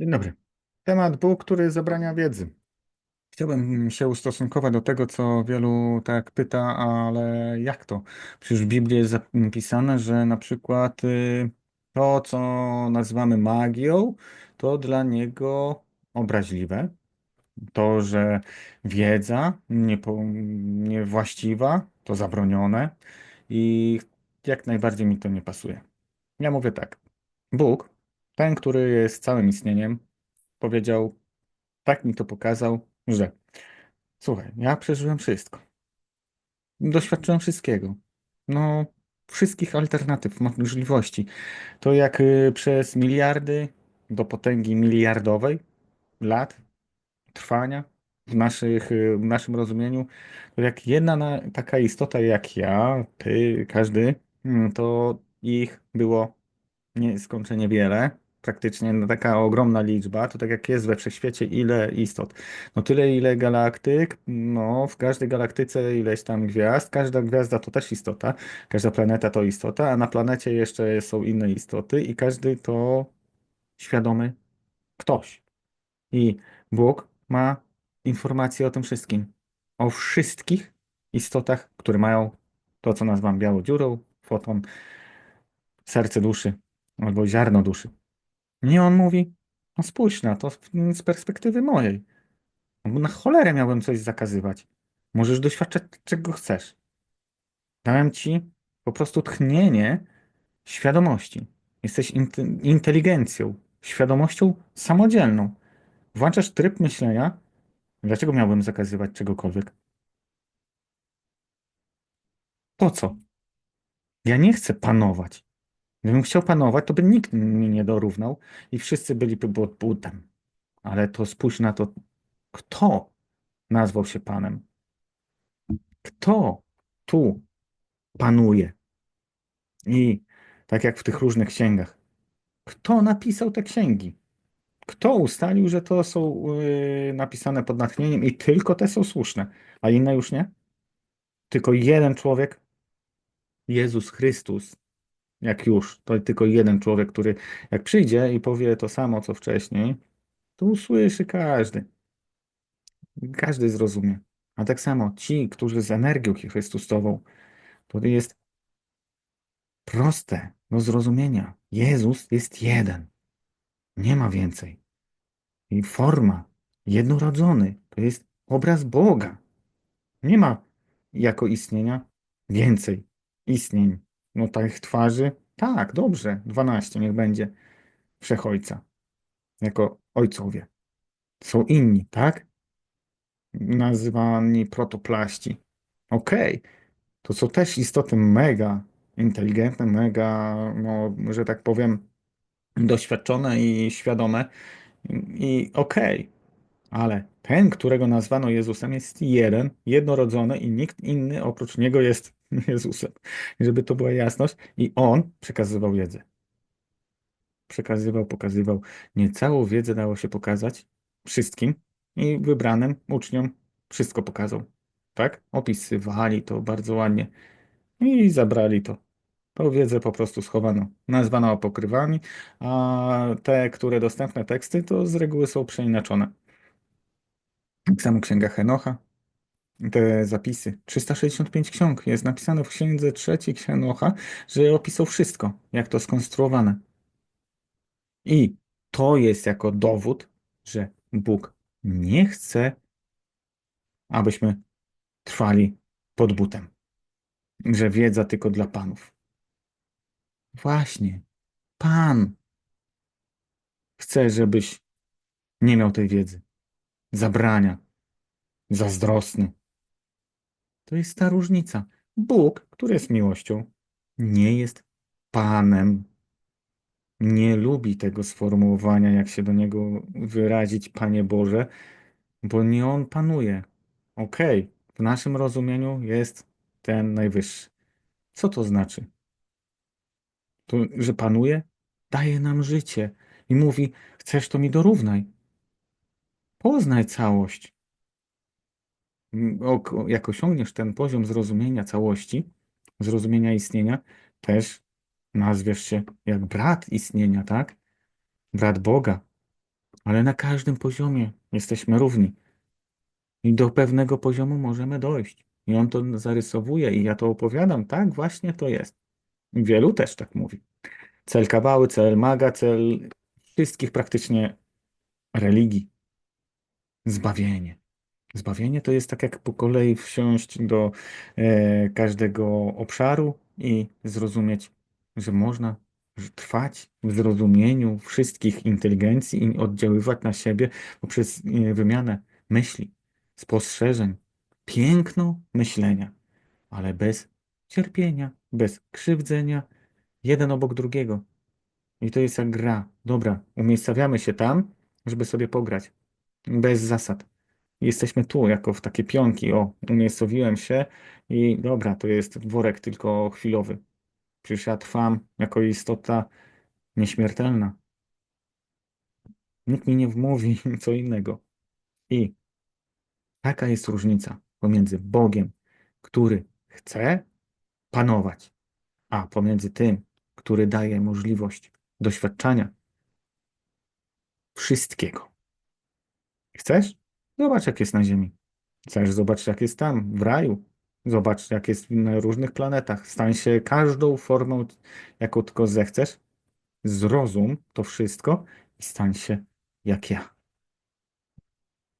Dzień dobry. Temat Bóg, który zabrania wiedzy. Chciałbym się ustosunkować do tego, co wielu tak pyta, ale jak to? Przecież w Biblii jest zapisane, że na przykład y, to, co nazywamy magią, to dla niego obraźliwe. To, że wiedza niepo, niewłaściwa, to zabronione i jak najbardziej mi to nie pasuje. Ja mówię tak. Bóg, ten, który jest całym istnieniem, powiedział, tak mi to pokazał, że słuchaj, ja przeżyłem wszystko. Doświadczyłem wszystkiego. No, wszystkich alternatyw, możliwości. To jak y, przez miliardy do potęgi miliardowej lat trwania w naszych, y, w naszym rozumieniu, to jak jedna na, taka istota jak ja, ty, każdy, mm, to ich było nieskończenie wiele, praktycznie no, taka ogromna liczba, to tak jak jest we wszechświecie, ile istot. No tyle, ile galaktyk, no w każdej galaktyce ileś tam gwiazd, każda gwiazda to też istota, każda planeta to istota, a na planecie jeszcze są inne istoty i każdy to świadomy ktoś. I Bóg ma informacje o tym wszystkim. O wszystkich istotach, które mają to, co nazywam białą dziurą, foton, serce duszy albo ziarno duszy. Nie, on mówi, no spójrz na to z perspektywy mojej. No na cholerę miałem coś zakazywać. Możesz doświadczać czego chcesz. Dałem ci po prostu tchnienie świadomości. Jesteś inte- inteligencją, świadomością samodzielną. Włączasz tryb myślenia. Dlaczego miałbym zakazywać czegokolwiek? Po co? Ja nie chcę panować. Gdybym chciał panować, to by nikt mi nie dorównał i wszyscy byliby pod butem. Ale to spójrz na to, kto nazwał się Panem. Kto tu panuje? I tak jak w tych różnych księgach, kto napisał te księgi? Kto ustalił, że to są yy, napisane pod natchnieniem i tylko te są słuszne, a inne już nie? Tylko jeden człowiek, Jezus Chrystus, jak już, to tylko jeden człowiek, który jak przyjdzie i powie to samo, co wcześniej, to usłyszy każdy. Każdy zrozumie. A tak samo ci, którzy z energią Chrystusową, to jest proste do zrozumienia. Jezus jest jeden. Nie ma więcej. I forma, jednorodzony, to jest obraz Boga. Nie ma jako istnienia więcej istnień. No tych twarzy, tak, dobrze, 12 niech będzie Wszechojca. Jako ojcowie. Są inni, tak? nazywani protoplaści. Okej, to są też istoty mega inteligentne, mega, no, że tak powiem, doświadczone i świadome. I okej, ale ten, którego nazwano Jezusem, jest jeden, jednorodzony i nikt inny oprócz niego jest Jezusem. Żeby to była jasność. I on przekazywał wiedzę. Przekazywał, pokazywał. Nie całą wiedzę dało się pokazać wszystkim, i wybranym uczniom wszystko pokazał. Tak? Opisywali to bardzo ładnie i zabrali to. Tą wiedzę po prostu schowano. Nazwano apokrywami, a te, które dostępne teksty, to z reguły są przeinaczone. Tak samo Księga Henocha, te zapisy. 365 ksiąg. Jest napisane w Księdze trzeciej Henocha, że opisał wszystko, jak to skonstruowane. I to jest jako dowód, że Bóg nie chce, abyśmy trwali pod butem, że wiedza tylko dla panów. Właśnie, Pan chce, żebyś nie miał tej wiedzy. Zabrania, zazdrosny. To jest ta różnica. Bóg, który jest miłością, nie jest Panem. Nie lubi tego sformułowania, jak się do niego wyrazić, Panie Boże, bo nie on panuje. Okej, w naszym rozumieniu jest ten najwyższy. Co to znaczy? To, że panuje? Daje nam życie i mówi: Chcesz, to mi dorównaj. Poznaj całość. Jak osiągniesz ten poziom zrozumienia całości, zrozumienia istnienia, też nazwiesz się jak brat istnienia, tak? Brat Boga. ale na każdym poziomie jesteśmy równi. I do pewnego poziomu możemy dojść. I on to zarysowuje, i ja to opowiadam. Tak, właśnie to jest. Wielu też tak mówi. Cel kabały, cel maga, cel wszystkich praktycznie religii. Zbawienie. Zbawienie to jest tak jak po kolei wsiąść do e, każdego obszaru i zrozumieć, że można trwać w zrozumieniu wszystkich inteligencji i oddziaływać na siebie poprzez e, wymianę myśli, spostrzeżeń, piękno myślenia, ale bez cierpienia, bez krzywdzenia, jeden obok drugiego. I to jest jak gra. Dobra, umiejscawiamy się tam, żeby sobie pograć. Bez zasad. Jesteśmy tu, jako w takie pionki. O, umiejscowiłem się i dobra, to jest worek tylko chwilowy. Przecież ja trwam jako istota nieśmiertelna. Nikt mi nie wmówi co innego. I taka jest różnica pomiędzy Bogiem, który chce panować, a pomiędzy tym, który daje możliwość doświadczania wszystkiego. Chcesz? Zobacz, jak jest na Ziemi. Chcesz zobaczyć, jak jest tam, w raju. Zobacz, jak jest na różnych planetach. Stań się każdą formą, jaką tylko zechcesz. Zrozum to wszystko i stań się jak ja.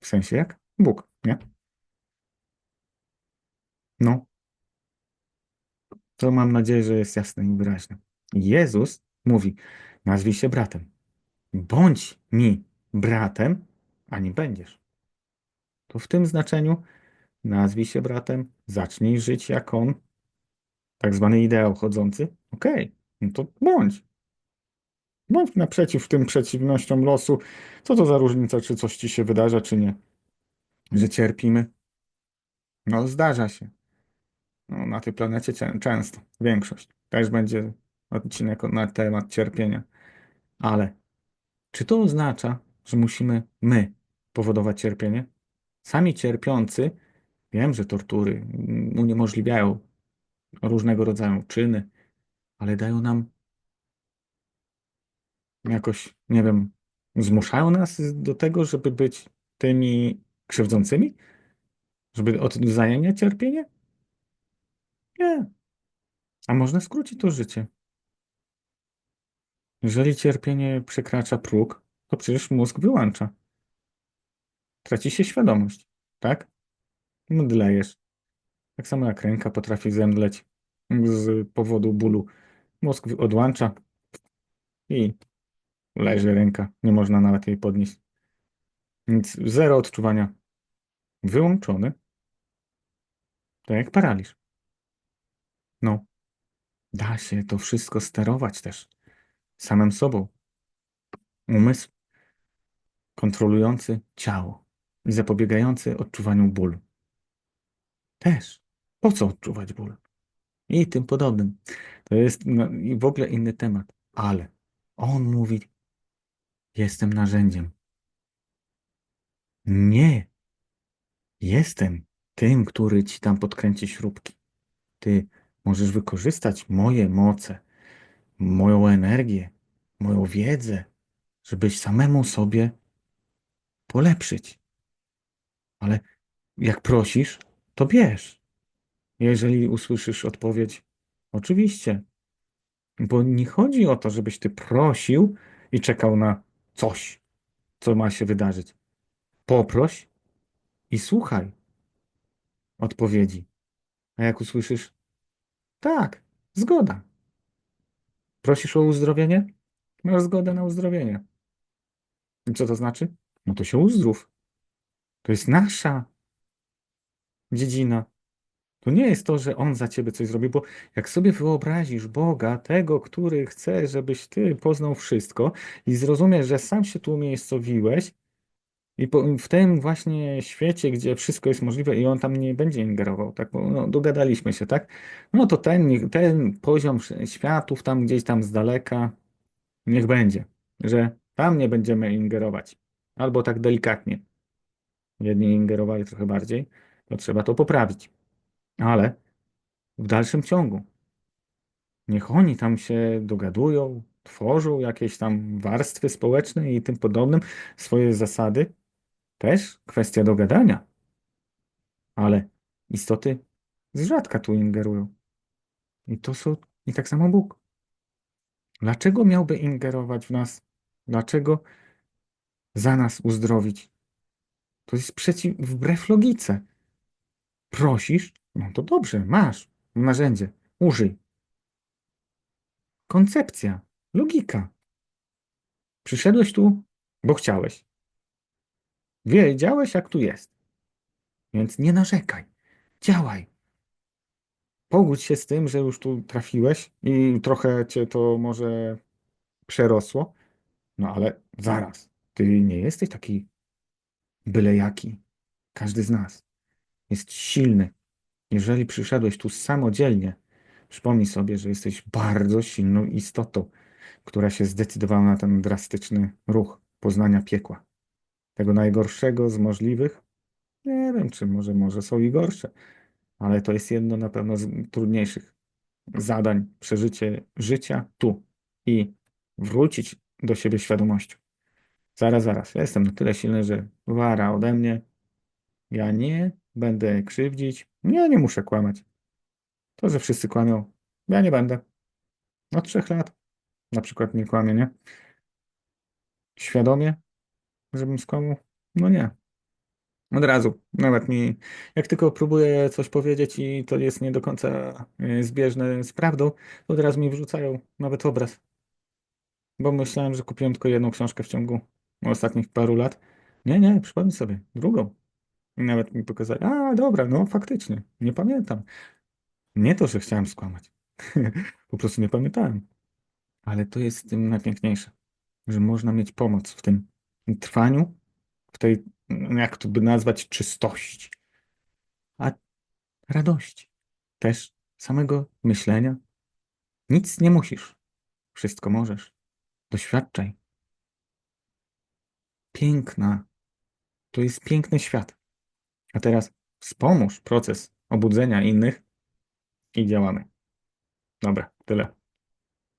W sensie jak Bóg, nie? No. To mam nadzieję, że jest jasne i wyraźne. Jezus mówi, nazwij się bratem. Bądź mi bratem, a nie będziesz. To w tym znaczeniu nazwij się bratem, zacznij żyć jak on, tak zwany ideał chodzący. Okej, okay, no to bądź. Bądź naprzeciw tym przeciwnościom losu. Co to za różnica, czy coś ci się wydarza, czy nie? Że cierpimy? No, zdarza się. No, na tej planecie często, większość. Też będzie odcinek na temat cierpienia. Ale czy to oznacza, że musimy my powodować cierpienie? Sami cierpiący, wiem, że tortury uniemożliwiają różnego rodzaju czyny, ale dają nam jakoś, nie wiem, zmuszają nas do tego, żeby być tymi krzywdzącymi? Żeby odwzajemniać cierpienie? Nie. A można skrócić to życie. Jeżeli cierpienie przekracza próg, to przecież mózg wyłącza. Traci się świadomość, tak? Mdlejesz. Tak samo jak ręka potrafi zemdleć z powodu bólu. Mózg odłącza i leży ręka. Nie można nawet jej podnieść. Nic, zero odczuwania. Wyłączony. Tak jak paraliż. No, da się to wszystko sterować też samym sobą. Umysł kontrolujący ciało i zapobiegający odczuwaniu bólu. Też. Po co odczuwać ból? I tym podobnym. To jest no, w ogóle inny temat. Ale on mówi, jestem narzędziem. Nie. Jestem tym, który ci tam podkręci śrubki. Ty możesz wykorzystać moje moce, moją energię, moją wiedzę, żebyś samemu sobie polepszyć. Ale jak prosisz, to bierz. Jeżeli usłyszysz odpowiedź, oczywiście. Bo nie chodzi o to, żebyś ty prosił i czekał na coś, co ma się wydarzyć. Poproś i słuchaj odpowiedzi. A jak usłyszysz, tak, zgoda. Prosisz o uzdrowienie? Masz zgodę na uzdrowienie. I co to znaczy? No to się uzdrów. To jest nasza dziedzina. To nie jest to, że On za ciebie coś zrobi, bo jak sobie wyobrazisz Boga, tego, który chce, żebyś ty poznał wszystko i zrozumiesz, że sam się tu umiejscowiłeś i po, w tym właśnie świecie, gdzie wszystko jest możliwe i On tam nie będzie ingerował, tak, bo no, dogadaliśmy się, tak? No to ten, ten poziom światów tam gdzieś tam z daleka, niech będzie, że tam nie będziemy ingerować. Albo tak delikatnie. Jedni ingerowali trochę bardziej, to trzeba to poprawić. Ale w dalszym ciągu niech oni tam się dogadują, tworzą jakieś tam warstwy społeczne i tym podobnym, swoje zasady, też kwestia dogadania. Ale istoty z rzadka tu ingerują. I to są, i tak samo Bóg. Dlaczego miałby ingerować w nas? Dlaczego za nas uzdrowić? To jest przeciw, wbrew logice. Prosisz? No to dobrze, masz narzędzie, użyj. Koncepcja, logika. Przyszedłeś tu, bo chciałeś. Wiedziałeś, jak tu jest. Więc nie narzekaj. Działaj. Pogódź się z tym, że już tu trafiłeś i trochę cię to może przerosło. No ale zaraz. Ty nie jesteś taki byle jaki. Każdy z nas jest silny. Jeżeli przyszedłeś tu samodzielnie, przypomnij sobie, że jesteś bardzo silną istotą, która się zdecydowała na ten drastyczny ruch poznania piekła. Tego najgorszego z możliwych. Nie wiem, czy może, może są i gorsze, ale to jest jedno na pewno z trudniejszych zadań przeżycie życia tu i wrócić do siebie świadomością. Zaraz, zaraz. Ja jestem na tyle silny, że wara ode mnie. Ja nie będę krzywdzić. Nie, nie muszę kłamać. To, że wszyscy kłamią, ja nie będę. Od trzech lat na przykład nie kłamię, nie? Świadomie, żebym skłamał? No nie. Od razu. Nawet mi, jak tylko próbuję coś powiedzieć i to jest nie do końca e, zbieżne z prawdą, od razu mi wrzucają nawet obraz. Bo myślałem, że kupiłem tylko jedną książkę w ciągu ostatnich paru lat. Nie, nie, przypomnij sobie, drugą. I nawet mi pokazali, a dobra, no faktycznie, nie pamiętam. Nie to, że chciałem skłamać. po prostu nie pamiętałem. Ale to jest tym najpiękniejsze, że można mieć pomoc w tym trwaniu, w tej, jak to by nazwać, czystości, a radości. Też samego myślenia. Nic nie musisz. Wszystko możesz. Doświadczaj. Piękna. To jest piękny świat. A teraz wspomóż proces obudzenia innych i działamy. Dobra, tyle.